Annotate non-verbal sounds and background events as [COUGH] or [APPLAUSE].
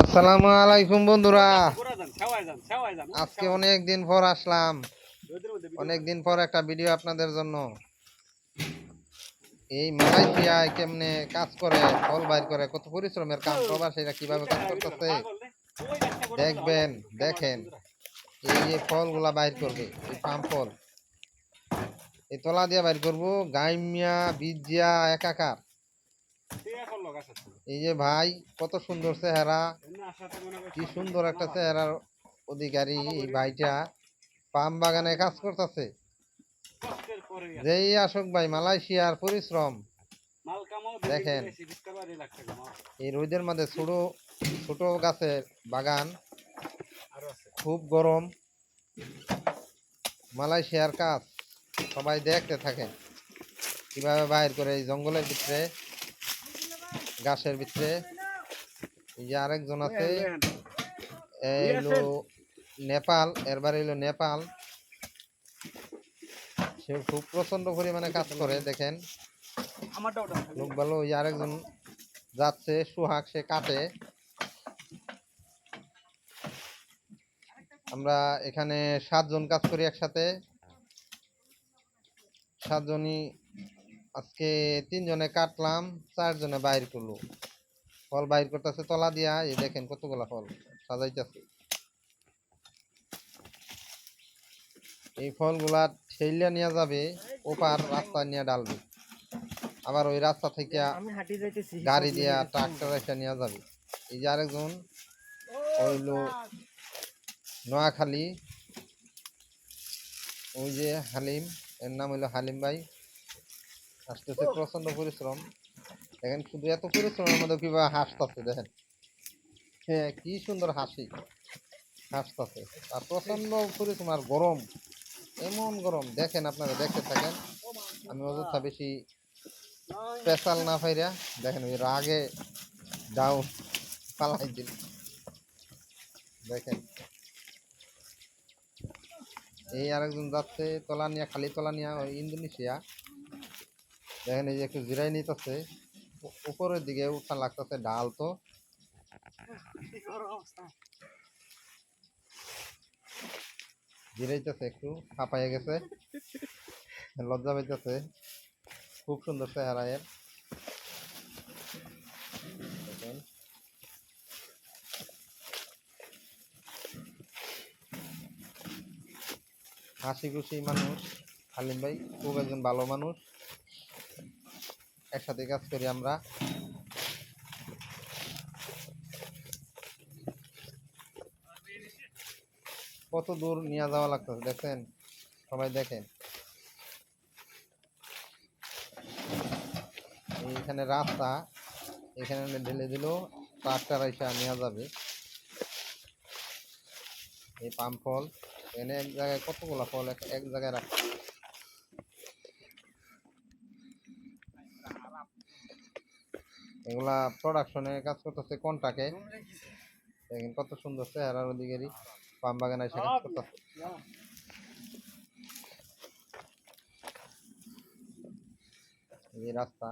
আসসালামু আলাইকুম বন্ধুরা। আজকে অনেক দিন পর আসলাম। অনেক দিন পর একটা ভিডিও আপনাদের জন্য। এই মালয়েশিয়ায় কেমনে কাজ করে ফল বাইর করে কত পরিশ্রমের কাম প্রবাসীরা কীভাবে কাজ করতেছে? দেখবেন দেখেন। এই যে ফলগুলা বাইর করবে এই পাম ফল। এই তলা দিয়ে বাইর করব গাইমিয়া বিজিয়া একাকার তুই এখন লোক আসার ছিল। এই যে ভাই, কত সুন্দর চেহারা। কি সুন্দর একটা চেহারার অধিকারী এই ভাইটা। পাম বাগানে কাজ করতেছে। যেই আসুক ভাই, মালয়েশিয়ার পরিশ্রম। দেখেন। এই রোদের মধ্যে ছোট ছোট গাছের বাগান। খুব গরম। মালয়েশিয়ার কাজ সবাই দেখতে থাকেন। কীভাবে বাইর করে এই জঙ্গলের ভিতরে গাছের ভিতরে। যে আরেকজন আছে। নেপাল এরবার হলো নেপাল। সে খুব প্রচণ্ড পরিমাণে কাজ করে দেখেন। লোক ভালো ওই আরেকজন যাচ্ছে সুহাগ সে কাটে। আমরা এখানে সাতজন কাজ করি একসাথে। সাতজনই আজকে তিনজনে কাটলাম চারজনে বাইর করল। ফল বাইর করতেছে তলা দিয়া এই দেখেন কতগুলা ফল সাজাইতেছে। এই ফলগুলা ঠেলিয়া নিয়ে যাবে ওপার রাস্তা নিয়ে ডালবে। আবার ওই রাস্তা থেকে গাড়ি দিয়া ট্রাক্টর এসে নিয়ে যাবে। এই যে আরেকজন হইল নোয়াখালী। ওই যে হালিম এর নাম হইল হালিম ভাই। আসতেছে প্রচণ্ড পরিশ্রম, দেখেন শুধু এত পরিশ্রমের মধ্যে কীভাবে হাসতেছে, দেখেন। হ্যাঁ কি সুন্দর হাসি, হাসতেছে। আর প্রচণ্ড পরিশ্রম আর গরম, এমন গরম, দেখেন আপনারা, দেখতে থাকেন। আমি অযথা বেশি স্পেশাল না ফাইরা দেখেন ওই রাগে ডাউন, পালাই দিল। দেখেন। এই আরেকজন যাচ্ছে তলা নিয়া খালি তলা নিয়া ওই ইন্দোনেশিয়া। দেখেন এই যে একটু জিরাই নিতেছে। উপরের দিকে উঠা লাগতেছে ডাল তো। জিরাইতেছে একটু হাঁপাইয়া গেছে। [LAUGHS] লজ্জা পাইতেছে। খুব সুন্দর চেহারা এর। হাসি খুশি মানুষ হালিম ভাই খুব একজন ভালো মানুষ। একসাথে কাজ করি আমরা। কত দূর নিয়ে যাওয়া লাগতেছে দেখেন সবাই দেখেন। এইখানে রাস্তা, এখানে ঢেলে দিল, ট্রাক্টর এসে নেওয়া যাবে। এই পাম ফল এখানে এক জায়গায় কতগুলা ফল এক জায়গায় রাখ এগুলা প্রোডাকশনে কাজ করতেছে কোনটাকে? দেখেন কত সুন্দর চেহারার অধিকারী পাম বাগানে এসে কাজ করতেছে। এই রাস্তা।